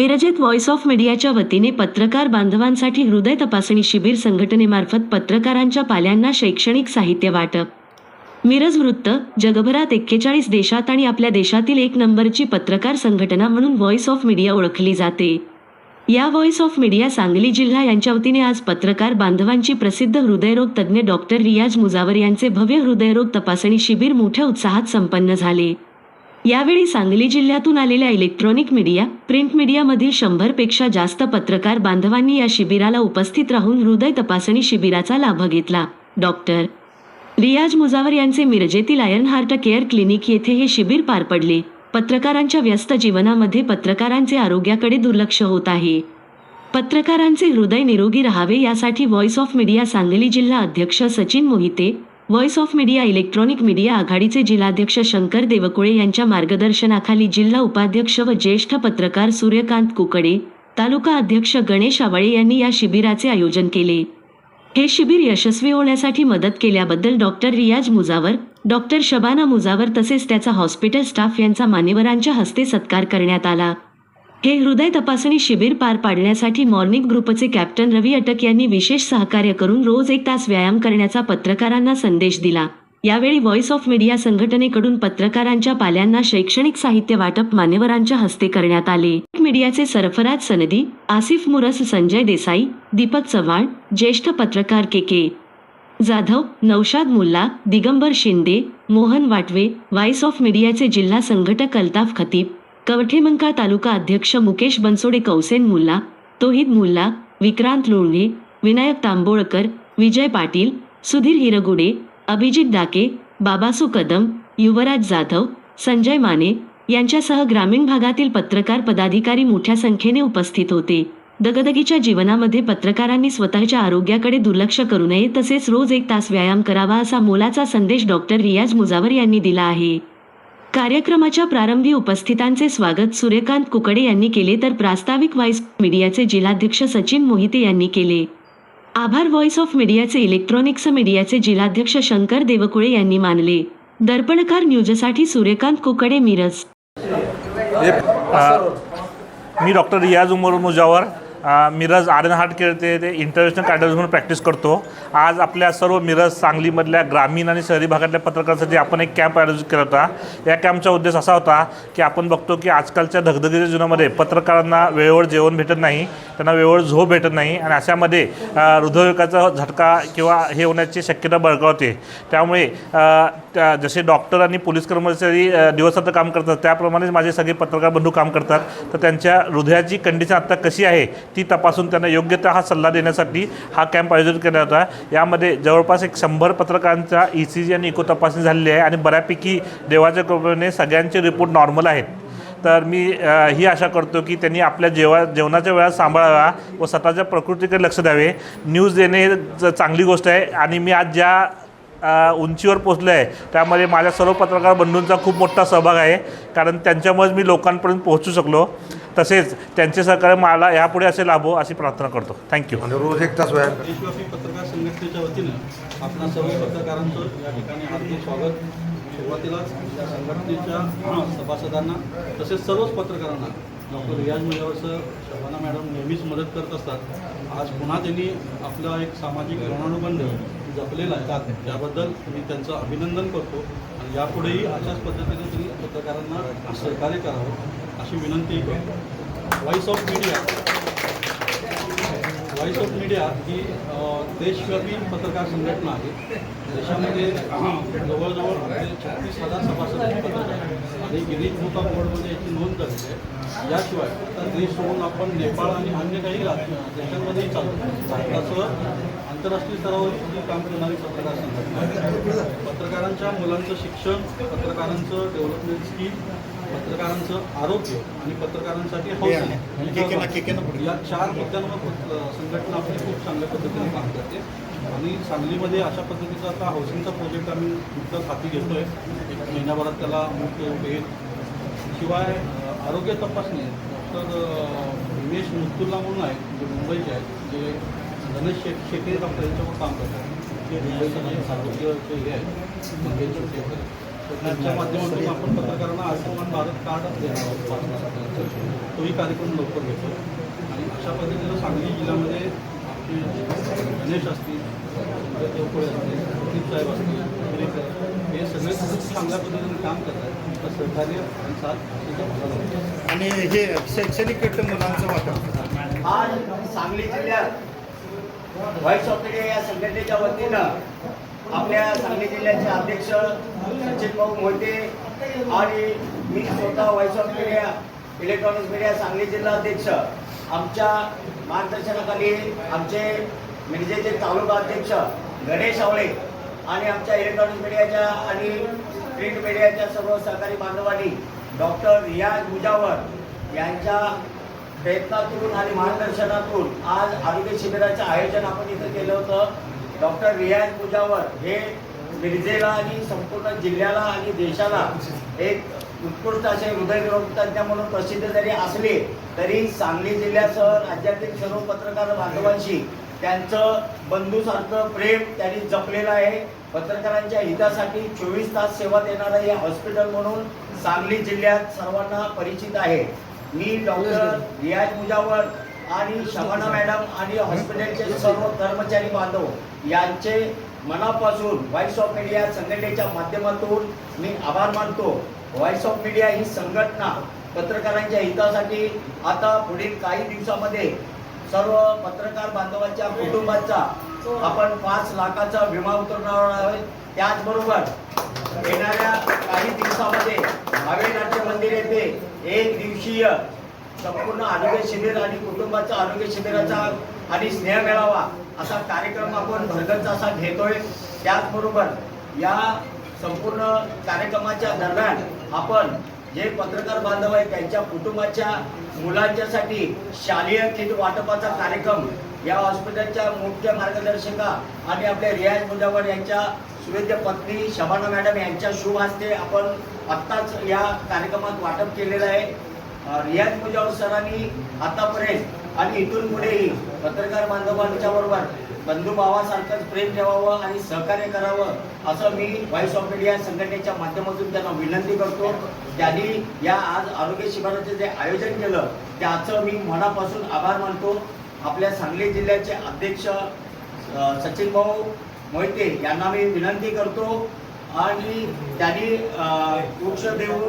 मिरजेत voice of मीडियाच्या वतीने पत्रकार बांधवांसाठी हृदय तपासणी शिबिर संघटनेमार्फत पत्रकारांच्या पाल्यांना शैक्षणिक साहित्य वाटप. मिरज वृत्त जगभरात एक्केचाळीस देशात आणि आपल्या देशातील एक नंबरची पत्रकार संघटना म्हणून व्हॉइस ऑफ मीडिया ओळखली जाते. या व्हॉइस ऑफ मीडिया सांगली जिल्हा यांच्या वतीने आज पत्रकार बांधवांची प्रसिद्ध हृदयरोग तज्ज्ञ डॉक्टर रियाज मुजावर यांचे भव्य हृदयरोग तपासणी शिबिर मोठ्या उत्साहात संपन्न झाले. यावेळी सांगली जिल्ह्यातून आलेल्या इलेक्ट्रॉनिक मीडिया प्रिंट मीडियामधील शंभरपेक्षा जास्त पत्रकार बांधवांनी या शिबिराला उपस्थित राहून हृदय तपासणी शिबिराचा लाभ घेतला. डॉक्टर रियाज मुजावर यांचे मिरजेतील आयर्न हार्ट केअर क्लिनिक येथे हे शिबिर पार पडले. पत्रकारांच्या व्यस्त जीवनामध्ये पत्रकारांचे आरोग्याकडे दुर्लक्ष होत आहे. पत्रकारांचे हृदय निरोगी राहावे यासाठी व्हॉइस ऑफ मीडिया सांगली जिल्हा अध्यक्ष Sachin Mohite voice of media electronic media आघाडीचे जिल्हाध्यक्ष शंकर देवकुळे यांच्या मार्गदर्शनाखाली जिल्हा उपाध्यक्ष व ज्येष्ठ पत्रकार सूर्यकांत कुकडे तालुका अध्यक्ष गणेश आवळे यांनी या शिबिराचे आयोजन केले. हे शिबिर यशस्वी होण्यासाठी मदत केल्याबद्दल डॉक्टर रियाज मुजावर डॉक्टर शबाना मुजावर तसेच त्याचा हॉस्पिटल स्टाफ यांचा मान्यवरांच्या हस्ते सत्कार करण्यात आला. हे हृदय तपासणी शिबिर पार पाडण्यासाठी मॉर्निंग ग्रुपचे कॅप्टन रवी अटक यांनी विशेष सहकार्य करून रोज एक तास व्यायाम करण्याचा पत्रकारांना संदेश दिला. यावेळी व्हॉइस ऑफ मीडिया संघटनेकडून पत्रकारांच्या पाल्यांना शैक्षणिक साहित्य वाटप मान्यवरांच्या हस्ते करण्यात आले. मीडियाचे सरफराज सनदी आसिफ मुरस संजय देसाई दीपक चव्हाण ज्येष्ठ पत्रकार K K Jadhav Naushad Mulla Digambar Shinde Mohan Watve voice of मीडियाचे जिल्हा संघटक अल्ताफ खतीब कवठेमंकाळ तालुका अध्यक्ष मुकेश बनसोडे कौसेन मुल्ला तोहिद मुल्ला विक्रांत लोणगे विनायक तांबोळकर विजय पाटील सुधीर हिरगुडे अभिजित डाके बाबासू कदम युवराज जाधव संजय माने यांच्यासह ग्रामीण भागातील पत्रकार पदाधिकारी मोठ्या संख्येने उपस्थित होते. दगदगीच्या जीवनामध्ये पत्रकारांनी स्वतःच्या आरोग्याकडे दुर्लक्ष करू नये तसेच रोज एक तास व्यायाम करावा असा मोलाचा संदेश डॉक्टर रियाज मुजावर यांनी दिला आहे. कार्यक्रमाच्या प्रारंभी उपस्थितांचे स्वागत सूर्यकांत कुकडे यांनी केले तर प्रास्ताविक व्हॉइस मीडियाचे जिल्हाध्यक्ष सचिन मोहिते यांनी केले. आभार व्हॉइस ऑफ मीडियाचे इलेक्ट्रॉनिक्स मीडियाचे जिल्हाध्यक्ष शंकर देवकुळे यांनी मानले. दर्पणकार न्यूजसाठी सूर्यकांत कुकडे मिरज. मी doctor Riyaz Umar Mujawar Miraj Aryan heart care ते ते इंटरनॅशनल कॅडर्स म्हणून प्रॅक्टिस करतो. आज आपल्या सर्व मिरज सांगलीमधल्या ग्रामीण आणि शहरी भागातल्या पत्रकारांसाठी आपण एक कॅम्प आयोजित केला होता. या कॅम्पचा उद्देश असा होता की आपण बघतो की आजकालच्या धगधगीच्या जीवनामध्ये पत्रकारांना वेळेवर जेवण भेटत नाही त्यांना वेळेवर झोप भेटत नाही आणि अशामध्ये हृदयविकाचा झटका किंवा हे होण्याची शक्यता बळकावते. त्यामुळे त्या जसे डॉक्टर आणि पोलीस कर्मचारी दिवसात काम करतात त्याप्रमाणेच माझे सगळे पत्रकार बंधू काम करतात. तर त्यांच्या हृदयाची कंडिशन आत्ता कशी आहे ती तपासून त्यांना योग्य त्या हा सल्ला देण्यासाठी हा कॅम्प आयोजित केला होता यामध्ये जवळपास एक शंभर पत्रकारांचा ई सी जी आणि इको तपासणी झालेली आहे आणि बऱ्यापैकी देवाच्या कृपेने सगळ्यांचे रिपोर्ट नॉर्मल आहेत. तर मी ही आशा करतो की त्यांनी आपल्या जेवा जेवणाच्या वेळा सांभाळावा व स्वतःच्या प्रकृतीकडे लक्ष द्यावे. न्यूज देणे हे चांगली गोष्ट आहे आणि मी आज ज्या उंचीवर पोचलो आहे त्यामध्ये माझ्या सर्व पत्रकार बंधूंचा खूप मोठा सहभाग आहे. कारण त्यांच्यामुळेच मी लोकांपर्यंत पोहोचू शकलो. तसेच त्यांचे सहकार्य मला यापुढे असे लाभो अशी प्रार्थना करतो. थँक्यू आणि रोज एक तास व्यायाम देशव्यापी पत्रकार संघटनेच्या वतीनं आपणा सर्व पत्रकारांचं या ठिकाणी हार्दिक स्वागत. सुरुवातीलाच या संघटनेच्या सभासदांना तसेच सर्वच पत्रकारांना doctor Riyaz Mujawar sir Shabana madam नेहमीच मदत करत असतात. आज पुन्हा त्यांनी आपला एक सामाजिक ऋणानुबंध जपलेला आहे. त्याबद्दल मी त्यांचं अभिनंदन करतो. आणि यापुढेही अशाच पद्धतीने त्यांनी पत्रकारांना सहकार्य करावं. अशी विनंती voice of media voice of media ही देशव्यापी पत्रकार संघटना आहे. देशामध्ये जवळजवळ छत्तीस हजार सभासद पत्रकार आणि गिरीश मोठा बोर्डमध्ये याची नोंद झालेली आहे. याशिवाय तर देश सोडून आपण नेपाळ आणि अन्य काही देशांमध्येही चालतो भारताचं आंतरराष्ट्रीय स्तरावर ही काम करणारी पत्रकार संघटना आहे. पत्रकारांच्या मुलांचं शिक्षण पत्रकारांचं डेव्हलपमेंट स्कीम पत्रकारांचं आरोग्य आणि पत्रकारांसाठी हाऊसिंग या चार मुद्द्यांवर संघटना आपली खूप चांगल्या पद्धतीने काम करते. आणि सांगलीमध्ये अशा पद्धतीचा आता हाऊसिंगचा प्रोजेक्ट आम्ही नुकताच हाती घेतो आहे एक महिन्याभरात त्याला मुक्त होईल शिवाय आरोग्य तपासणी डॉक्टर उमेश मुत्तुल्ला म्हणून आहे जे मुंबईचे आहेत जे गणेश शेट शेटे डॉक्टर यांच्यावर काम करतात. ते मुंबईचं जे आरोग्याचे हे आहे मंगेश शेटे त्यांच्या माध्यमातून आपण पत्रकारांना आयुष्यमान भारत कार्ड देणार आहोत तोही कार्यक्रम लवकर घेतो. आणि अशा पद्धतीनं सांगली जिल्ह्यामध्ये आपले गणेश असतील देवकोळे असतील प्रदीप साहेब असतील हे सगळे खूप चांगल्या पद्धतीने काम करतात. तर सहकार्य आणि साथ. आणि हे शैक्षणिक मुलांचं वाटप आज सांगली जिल्ह्यात व्हॉइस ऑफ इंडिया या संघटनेच्या वतीनं आपल्या सांगली जिल्ह्याचे अध्यक्ष सचिन भाऊ मोहिते आणि मी स्वतः voice of media electronics media Sangli जिल्हा अध्यक्ष. आमच्या मार्गदर्शनाखाली आमचे मिरजेचे तालुका अध्यक्ष गणेश आवळे आणि आमच्या इलेक्ट्रॉनिक्स मीडियाच्या आणि प्रिंट मीडियाच्या सर्व सहकारी बांधवांनी डॉक्टर रियाज मुजावर यांच्या प्रयत्नातून आणि मार्गदर्शनातून आज आरोग्य शिबिराचं आयोजन आपण इथं केलं होतं. डॉक्टर रियाज मुजावर हे मिरजेला आणि संपूर्ण जिल्ह्याला आणि देशाला एक उत्कृष्ट असे हृदयरोग तज्ज्ञ म्हणून प्रसिद्ध जरी असले तरी सांगली जिल्ह्यासह राज्यातील सर्व पत्रकार बांधवांशी त्यांचं बंधूसारखं प्रेम त्यांनी जपलेलं आहे. पत्रकारांच्या हितासाठी चोवीस तास सेवा देणारं हे हॉस्पिटल म्हणून सांगली जिल्ह्यात सर्वांना परिचित आहे. मी डॉक्टर रियाज मुजावर आणि शबाना मॅडम आणि हॉस्पिटलचे सर्व कर्मचारी बांधव यांचे मनापासून व्हॉइस ऑफ मीडिया संघटनेच्या माध्यमातून मी आभार मानतो. व्हॉइस ऑफ मीडिया ही संघटना पत्रकारांच्या हितासाठी आता पुढील काही दिवसामध्ये सर्व पत्रकार बांधवांच्या कुटुंबाचा आपण पाच लाखाचा विमा उतरणार आहोत. त्याचबरोबर येणाऱ्या काही दिवसामध्ये हवे नाट्य मंदिर येथे एक दिवसीय संपूर्ण आरोग्य शिबिर आणि कुटुंबाचा आरोग्य शिबिराचा आणि स्नेह मिळावा असा कार्यक्रम आपण भरगच असा घेतोय. त्याचबरोबर या संपूर्ण कार्यक्रमाच्या दरम्यान आपण जे पत्रकार बांधव आहेत त्यांच्या कुटुंबाच्या मुलांच्यासाठी शालेय किट वाटपाचा कार्यक्रम या हॉस्पिटलच्या मुख्य मार्गदर्शिका आणि आपल्या रियाज मुजावर यांच्या सुवेद्य पत्नी शबाना मॅडम यांच्या शुभ हस्ते आपण आत्ताच या कार्यक्रमात वाटप केलेलं आहे. रियाज मुजावर सरांनी आतापर्यंत आणि इथून पुढेही पत्रकार बांधवांच्या बरोबर बंधुभावासारखंच प्रेम ठेवावं आणि सहकार्य करावं असं मी व्हॉइस ऑफ इंडिया संघटनेच्या माध्यमातून त्यांना विनंती करतो. त्यांनी या आज आरोग्य शिबिराचं जे आयोजन केलं त्याचं मी मनापासून आभार मानतो. आपल्या सांगली जिल्ह्याचे अध्यक्ष सचिन भाऊ मोहिते यांना मी विनंती करतो. आणि त्यांनी वृक्ष देऊन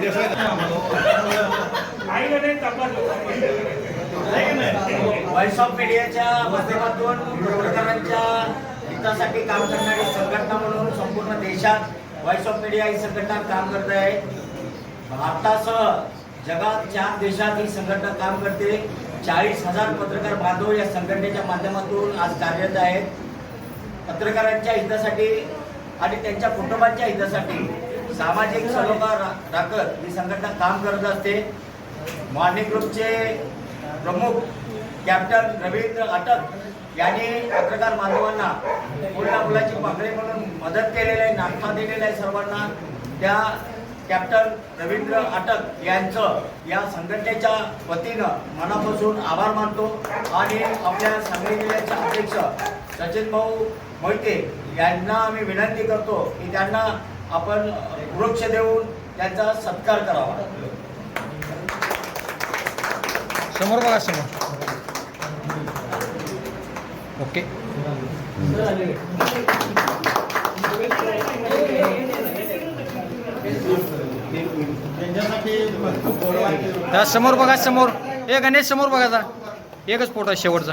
देसाई व्हॉइस ऑफ मीडियाच्या माध्यमातून पत्रकारांच्या हितासाठी काम करणारी संघटना म्हणून संपूर्ण देशात व्हॉइस ऑफ मीडिया ही संघटना काम करत आहे. भारतासह जगात चार देशात ही संघटना काम करते. चाळीस हजार पत्रकार बांधव या संघटनेच्या माध्यमातून आज कार्यरत आहेत. पत्रकारांच्या हितासाठी आणि त्यांच्या कुटुंबांच्या हितासाठी सामाजिक सलोखा रा- राखत ही संघटना काम करत असते. मॉर्निंग ग्रुपचे प्रमुख कॅप्टन रवींद्र अटक यांनी पत्रकार बांधवांना मुला मुलाची पाकळी म्हणून मदत केलेली आहे नाश्ता दिलेला आहे सर्वांना. त्या कॅप्टन रवींद्र अटक यांचं या संघटनेच्या वतीनं मनापासून आभार मानतो. आणि आपल्या सांगली जिल्ह्याचे अध्यक्ष सचिन भाऊ मोहिते यांना आम्ही विनंती करतो की त्यांना आपण वृक्ष देऊन त्यांचा सत्कार करावा. समोर बघा समोर. ओके. त्या समोर बघा समोर. ए गणेश समोर बघा जरा एकच फोटो आहे शेवटचा.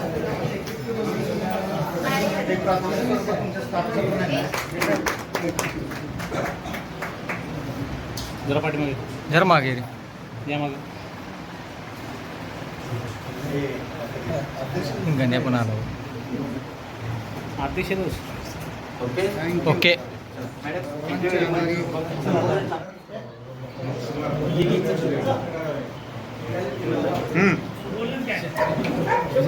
एक प्राथमिक स्वरूपात तुमच्या आहे. जरा पाठीमागे. जर मागे रे. या मागे. गण्या पण आलो. अतिशय दोष. ओके. ओके. बाईट